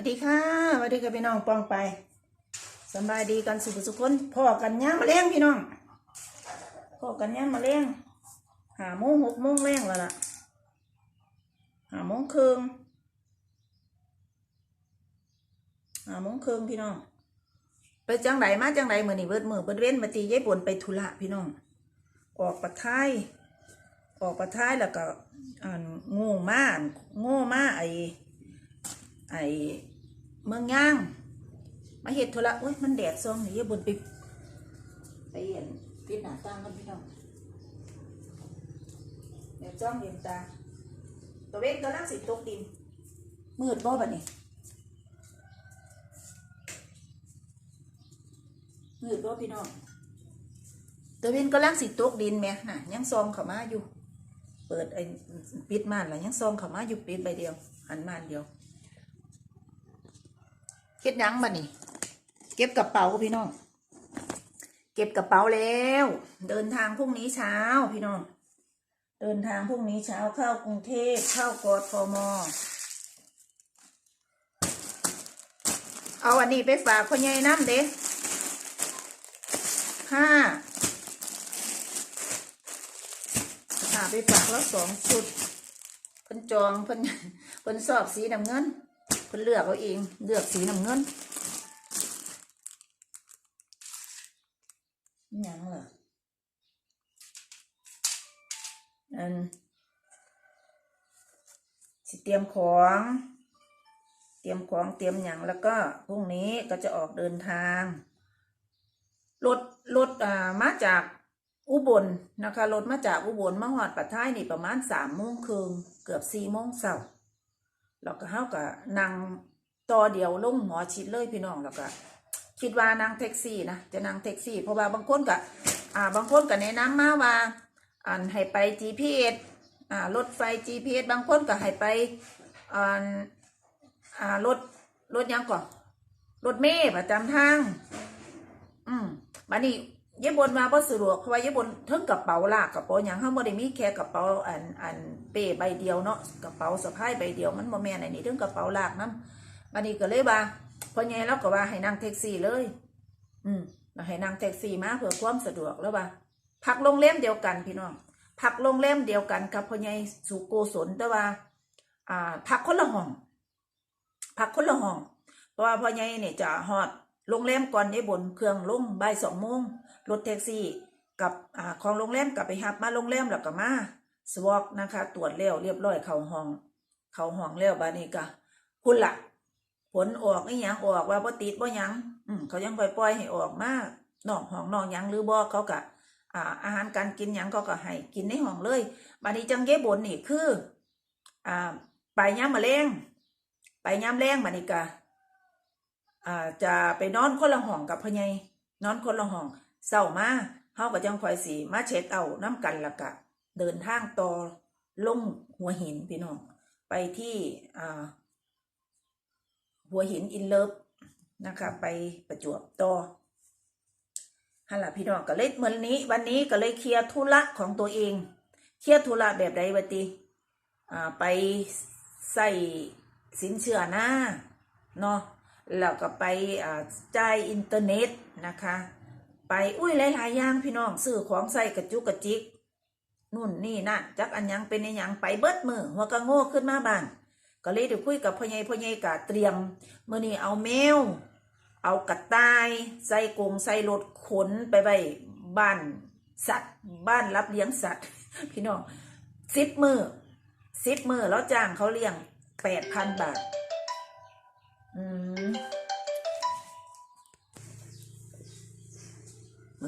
วัสดีค่ะสวัสดีค่ะพี่น้องปองไปสบายดีกันสุขสุขคนพ่อกันย่างมาเลี้ยงพี่น้องพ่อกันย่างมาเลี้ยงหาโมงหกโมงเลี้ยงแล้วล่ะหาโมงครึ่งหาโมงครึ่งพี่น้องไปจังไดมาจังไดมือนนี่เบิดมือเบิดเว้นมาตียายบนไปธุระพี่น้อง ออกปะท้ายออกปะท้ายแล้วก็อ่านง่มาโง่มาไอ ไอเมืองย่าง มาเห็ดธุระโอ้ยมันแดดซองนี่อยบนไปไปเห็นปิดหน้าต่างกันพี่น้องแดดจ้องเย็นตา ตัวเว้นกำลังสิตกดิน มืดบ่บัดนี้มืดบ่พี่น้องตัวเว้นกำลังสิตกดินแม่น่ะ ยังซองเข้ามาอยู่ เปิดไอ้ปิดม่านแล้วยังซองเข้ามาอยู่ปิดใบเดียวหันม่านเดียว เฮ็ดยังบัดนี้เก็บกระเป๋าพี่น้อง เก็บกระเป๋าแล้ว เดินทางพรุ่งนี้เช้าพี่น้อง เดินทางพรุ่งนี้เช้าเข้ากรุงเทพเข้ากทมเอาอันนี้ไปฝากคนใหญ่น้ำเด้ห้าหาไปฝากแล้วสองชุดเพิ่นจองเพิ่นเพิ่นสอบสีน้ำเงิน เพิ่นเลือกเอาเองเลือกสีน้ำเงินยังเหรออันสิเตรียมของ เตรียมของเตรียมหยังแล้วก็พรุ่งนี้ก็จะออกเดินทางรถรถอ่ามาจากอุบลนะคะรถมาจากอุบลมาหอดปัทท้ายนี่ประมาณสามโมงครึ่งเกือบสี่โมงเช้า แล้วก็เฮาก็นั่งต่อเดียวลงหมอชิดเลยพี่น้องแล้วก็คิดว่านั่งแท็กซี่นะจะนั่งแท็กซี่ เพราะว่าบางคนก็อ่าบางคนก็แนะนำมาว่าอันให้ไป GPS อ่ารถไฟ GPS บางคนก็ให้ไปอันอ่ารถรถยังก่อนรถเมล์ประจำทาง อืมบัดนี้ ยายบนมาบ่สะดวกเพราะว่ายายบนเทิงกระเป๋าลากกระเป๋าหยังเฮาบ่ได้มีแค่กระเป๋าอันอันเป้ใบเดียวเนาะกระเป๋าสะพายใบเดียวมันบ่แม่นอันนี้เทิงกระเป๋าลากนํบัดนี้ก็เลยว่าพ่อใหญ่เราก็ว่าให้นั่งแท็กซี่เลย อืมให้นั่งแท็กซี่มาเพื่อความสะดวกแล้วว่าพักโรงแรมเดียวกันพี่น้องพักโรงแรมเดียวกันกับพ่อใหญ่สุโกศลแต่ว่า อ่าพักคนละห้องพักคนละห้องเพราะว่าพ่อใหญ่เนี่ยจะฮอด โรงแรมก่อนยายบนเครื่องลงบ่ายสองโมงรถแท็กซี่กับอ่าของโรงแรมกลับไปฮับมาโรงแรมแล้วก็มาสวอกนะคะ ตรวจแล้วเรียบร้อยเข้าห้อง เข้าห้องแล้วบานี้ก็พุ่นละผลออกไอ้ยังออกว่าบ่ติดบ่ยังอืมเขายังปล่อยปล่อยให้ออกมานอกห้องนอกยังหรือบ่เขาก็อ่าอาหารการกินยังเขาก็ให้กินในห้องเลยบานี้จังเก็บนนี่คือ อ่าไปย้ำมะเร็งไปย้ำแรงบานี้ก็ อ่าจะไปนอนคนละห้องกับพ่อใหญ่นอนคนละห้องเศร้ามาเฮาก็จังคอยสีมาเช็คเอาน้ำกันละกะ เดินทางต่อลงหัวหินพี่น้องไปที่อ่าหัวหินอินเลิฟนะคะไปประจวบต่อฮัลโหลพี่น้องก็เลยเหมือนนี้ วันนี้ก็เลยเคลียร์ธุระของตัวเอง เคลียร์ธุระแบบใดวะติอ่าไปใส่สินเชื่อหน้าเนาะ แล้วก็ไปจ่ายอินเทอร์เน็ตนะคะ ไปอุ้ยหลายๆอย่างพี่น้องซื้อของใส่กระจุกกระจิกนู่นนี่นั่นจักอันยังเป็นอันยังไปเบิดมือหัวกระโง่ขึ้นมาบ้านก็เลยเดี๋ยวคุยกับพ่อใหญ่พ่อใหญ่กะเตรียมเมื่อนี้เอาแมวเอากระต่ายใส่กรงใส่รถขนไปไว้บ้านสัตว์ บ้านรับเลี้ยงสัตว์ พี่น้องสิบมือสิบมือแล้วจ้างเขาเลี้ยงแปดพันบาท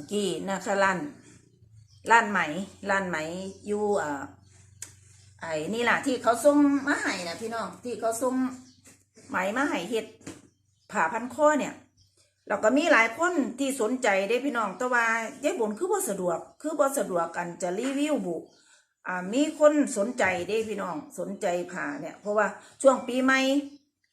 มื่อกี้นะคะลั่นลั่นไหมลั่นไหมอยู่อ่าไอ้นี่แหละที่เขาส่งมาให้นะพี่น้องที่เขาส่งไหมมาให้เฮ็ดผ่าพันคอเนี่ยแล้วก็มีหลายคนที่สนใจได้พี่น้องแต่ว่ายายบุญคือบ่สะดวก คือบ่สะดวกกันจะรีวิวบุอ่ามีคนสนใจได้พี่น้องสนใจผ่าเนี่ย เพราะว่าช่วงปีใหม่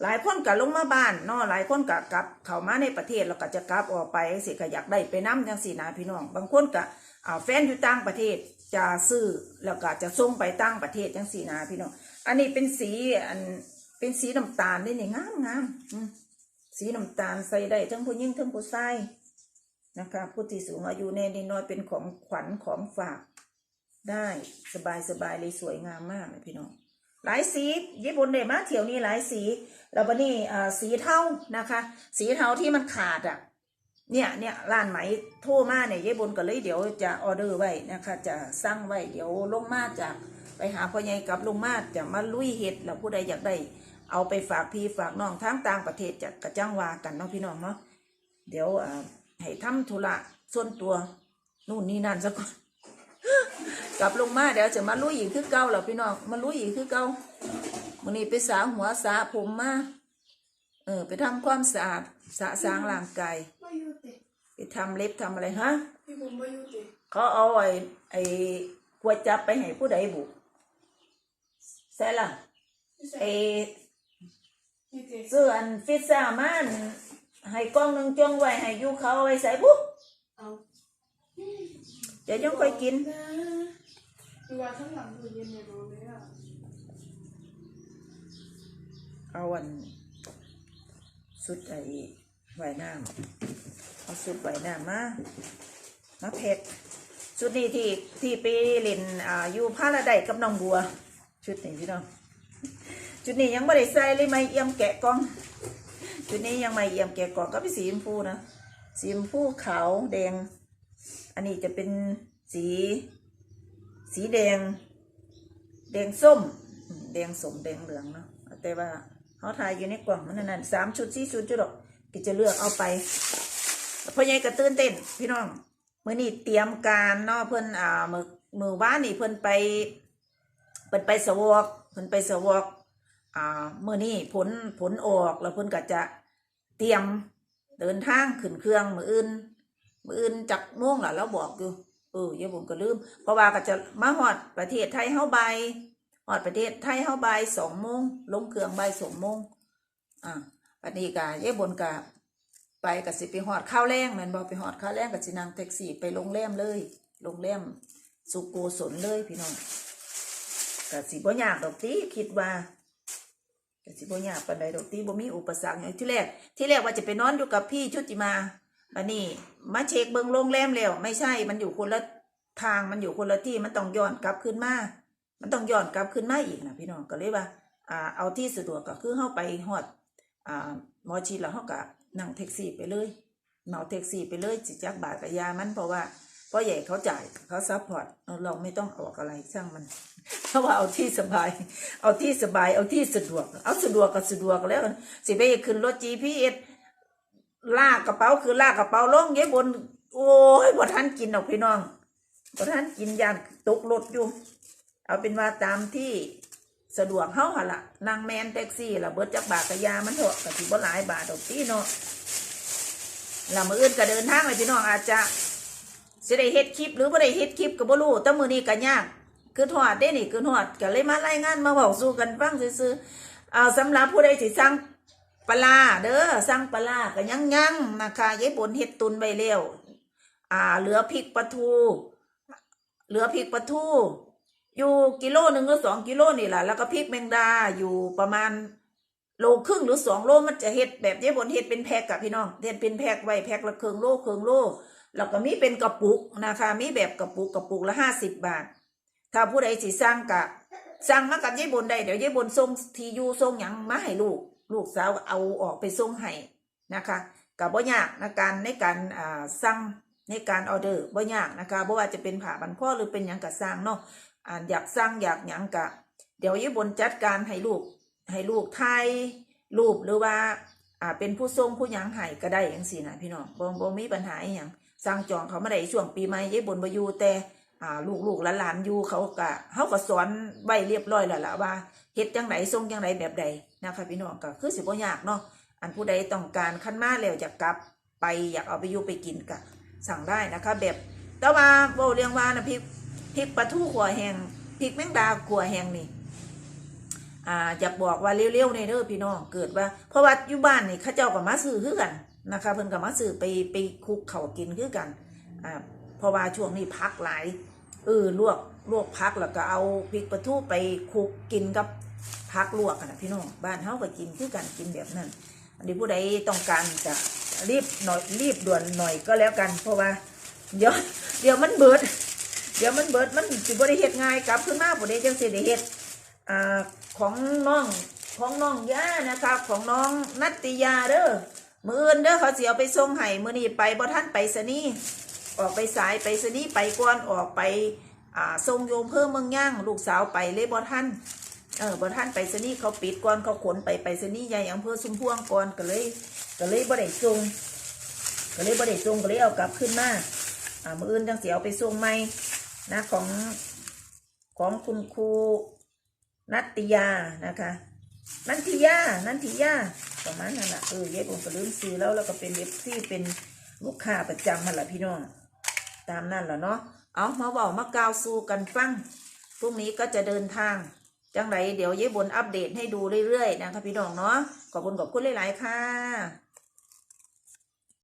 หลายคนก็ลงมาบ้านเนาะหลายคนก็กลับเข้ามาในประเทศแล้วก็จะกลับออกไปสิก็อยากได้ไปน้ำจังสีนะพี่น้อง บางคนก็แฟนอยู่ต่างประเทศจะซื้อแล้วก็จะส่งไปต่างประเทศจังสีนะพี่น้อง อันนี้เป็นสีอันเป็นสีน้ำตาลได้นี่งามงามสีน้ำตาลใส่ได้ทั้งผู้หญิงทั้งผู้ชายนะคะผู้ที่สูงอายุแน่นน้อยเป็นของขวัญของฝากได้สบายสบายเลยสวยงามมากเลยพี่น้อง หลายสีญี่ปุ่นเดมาเที่ยวนี้หลายสีแล้ววันนี้อ่าสีเทานะคะ สีเทาที่มันขาดอะเนี่ยเนี่ยร้านไหมโทรมาเนี่ยญี่ปุ่นก็เลยเดี๋ยวจะออเดอร์ไว้นะคะ จะสั่งไว้เดี๋ยวลงมาจากไปหาพ่อใหญ่กับลงมาจะมาลุยเห็ดแล้วผู้ใดอยากได้เอาไปฝากพี่ฝากน้องทั้งต่างประเทศจะกระจ้างวากันเนาะพี่น้องเนาะเดี๋ยวอ่าให้ทำธุระส่วนตัวนู่นนี่นั่นซะก่อน กลับลงมาเดี๋ยวจะมาลุยอีกคือเก่าแล้วพี่น้องมาลุยอีกคือเก่าวันนี้ไปสาหัวสาผมมาเออ ไปทำความสะอาดสะสางร่างกายมาอยู่ติไปทำเล็บทำอะไรฮะพี่ผมมาอยู่ติเขาเอาไอ้ไอ้กวดจับไปให้ผู้ใดบุใช่ล่ะพี่ใส่ไอ้นี่ติเสื้ออันฟิตซ่ามันให้กล้องหนึงจ้องไว้ให้อยูเขาเอาไว้ใส่ปุ๊บเอาจะยังค่อยกินนะ ดูว่าข้างหลังคือเย็นเนี่ยรู้เลยอะเอาอันสุดไอ้ไหวน้ำเอาสุดไหวน้ำมามาเผ็ดชุดนี้ที่ที่ไปเล่นอ่าอยู่พาราไดกับน้องบัว ชุดนี้พี่น้องชุดนี้ยังไม่ได้ใส่เลยไม่เอี่ยมแกะกล่อง ชุดนี้ยังไม่เอี่ยมแกะกล่องก็เป็นสีชมพูนะสีชมพูขาวแดง อันนี้จะเป็นสี สีแดง แดงส้ม แดงสมแดงเหลืองเนาะแต่ว่าเขาทายอยู่ในกล่องมันนั่นสามชุดสี่ชุดจุดดอกก็จะเลือกเอาไปพ่อใหญ่ก็ตื่นเต้น พี่น้องเมื่อนี้เตรียมการเนาะเพิ่นอ่ามือมือว่านนี่เพิ่นไปเพิ่นไปสวอกเพิ่นไปสวอกอ่าเมื่อนี้ผลผลออกแล้วเพิ่นก็จะเตรียมเดินทางขึ้นเครื่องมืออื่นมืออื่นจักม่วงหล่ะเราบอกอยู่ เอออย่าผมก็ลืม เพราะว่าก็จะมาฮอดประเทศไทยเฮาใบ่ายฮอดประเทศไทยเฮาใบสองโมงลงเครื่องบ่ายสองโมงอ่าปันนี้กะยายบนกะไปกะสิไปฮอดข้าวแรงแมนบ่ไปฮอดข้าวแรงกะสินังแท็กซี่ไปโรงแรมเลยโรงแรมสุโกศลเลยพี่น้องกะสิบ่ยากดอกติคิดว่ากะสิบ่ยากปานใดดอกติบ่มีอุปสรรคหยังที่แรกที่แรกว่าจะไปนอนอยู่กับพี่ชุติมา อันนี้มาเช็คเบิงโรงแรมแล้วไม่ใช่มันอยู่คนละทางมันอยู่คนละที่มันต้องย้อนกลับขึ้นมา มันต้องย้อนกลับขึ้นมาอีกนะพี่น้องก็เลยว่าอ่าเอาที่สะดวกก็คือเข้าไปฮอดอ่าหมอชีแล้วเขาก็นั่งแท็กซี่ไปเลยเหมาแท็กซี่ไปเลยจิจักบาทกับยามันเพราะว่าพราะใหญ่เขาจ่ายเขาซัพพอร์ตเราเราไม่ต้องออกอะไรช่างมันเพราะว่าเอาที่สบาย เอาที่สบายเอาที่สะดวก เอาสะดวกก็สะดวกแล้ว สิไปขึ้นรถ GPS ลากกระเป๋าคือลากกระเป๋าลงเย้บน โอ้ยบ่ทันกินหรอกพี่น้องบ่ทันกินยานตกรถอยู่ เอาเป็นว่าตามที่สะดวกเฮาหั่นล่ะนางแมนแท็กซี่ล่ะเบิดจักบาทกะยามันเถอะก็สิบ่หลายบาทดอกติเนาะแล้วมื้ออื่นก็เดินทางไปพี่น้องอาจจะสิได้เฮ็ดคลิปหรือบ่ได้เฮ็ดคลิปก็บ่รู้แต่มื้อนี้ก็ยากคือทอดเด้นี่คือทอดก็เลยมารายงานมาเว้าสู่กันฟังซื่อๆเอาสำหรับผู้ใดสิสั่ง ปลาเด้อสั่งปลาร้าก็ยังยังนะคะยายบนเฮ็ดตุนไว้แล้วอ่า เหลือพริกปลาทู เหลือพริกปลาทู อยู่กิโลหนึ่งหรือสองกิโลนี่แหละแล้วก็พริกแมงดาอยู่ประมาณโลครึ่งหรือสองโลมันจะเฮ็ดแบบยายบนเฮ็ดเป็นแพ็กกับพี่น้องเฮ็ดเป็นแพ็กไว้แพ็กละครึ่งโลครึ่งโลแล้วก็มีเป็นกระปุกนะคะ มีแบบกระปุกกระปุกละห้าสิบบาท ถ้าผู้ใดสิสั่งกะสั่งมากับยายบนได้เดี๋ยวยายบนส่งทียูส่งหยังมาให้ลูก ลูกสาวเอาออกไปส่งให้นะคะกับบ่ยากในการในการอ่าสั่งในการออเดอร์บ่ยากนะคะบ่ว่าจะเป็นผ่าบันพ่อหรือเป็นยังกะสร้างเนาะอ่าอยากสร้างอยากหยังกะ เดี๋ยวยายบนจัดการให้ลูกให้ลูกถ่ายรูปหรือว่าอ่าเป็นผู้ส่งผู้ยังให้ก็ได้จังซี่นะพี่น้องบ่บ่มีปัญหาอหยังสั่งจองเขาไมาได้ช่วงปีใหม่ยายบนบ่อยู่แต่ อ่าลูกหลานๆอยู่เขาก็เขาก็สอนไว้เรียบร้อยแล้วล่ะว่าเฮ็ดจังไดส่งจังไดแบบใดนะคะพี่น้องก็คือสิบ่ยากเนาะอันผู้ใดต้องการขั้นมาแล้วอยากกลับไปอยากเอาไปอยู่ไปกินก็สั่งได้นะคะ แบบแต่ว่าเว้าเรียงว่านะพริกพริกปลาทูขัวแห้งพริกแมงดาขัวแห้งนี่อ่าอยากบอกว่าเร็วๆในเด้อพี่น้องเกิดว่า เพราะว่าอยู่บ้านนี่ข้าเจ้าก็มาซื้อคือกันนะคะเพิ่นก็มาซื้อไปไปคุกเข้ากินคือกันอ่าเพราะว่าช่วงนี้พักหลาย เออลวกลวกผักแล้วก็เอาพริกปลาทูไปคลุกกินกับผักลวกกันนะพี่น้องบ้านเฮาก็กินคือกันกินแบบนั้นอันนี้ผู้ใดต้องการจะรีบหน่อยรีบด่วนหน่อยก็แล้วกัน เพราะว่า เดี๋ยวเดี๋ยวมันเบิด เดี๋ยวมันเบิดมันสิบ่ได้เฮ็ดง่ายกลับขึ้นมาบ่ได้จังสิได้เฮ็ดอ่าของน้องของน้องย่านะคะของน้องนัตติยาเด้อมื้ออื่นเด้อเขาสิเอาไปส่งให้มื้อนี้ไปบ่ทันไปสนีย์ ออกไปสายไปสนีไปก่อนออกไปอ่าส่งโยมเพิ่มเมืองย่างลูกสาวไปเลยบ่ทันเออบ่ทันไปสนีเขาปิดก่อนเขาขนไปไปสนีใหญ่อำเภอสุมพวงก่อนก็เลยก็เลยบ่ได้ส่งก็เลยบ่ได้ส่งก็เลยเอากลับขึ้นมาอ่ามืออื่นจังเสิเอาไปส่งใหม่นะของของคุณครูนัตติยานะคะนันทิยานันทิยาประมาณนั้นแหละเออเย็บผมก็ลืมซื้อแล้วแล้วก็เป็นเย็บที่เป็นลูกค้าประจำมันแหละพี่น้อง ตามนั่นแหละเนาะเอามาบอกมากาวสู้กันฟังพรุ่งนี้ก็จะเดินทางจังไรเดี๋ยวเย้บบนอัปเดตให้ดูเรื่อยๆนะคะพี่น้องเนาะขอบคุณขอบคุณหลายๆค่ะ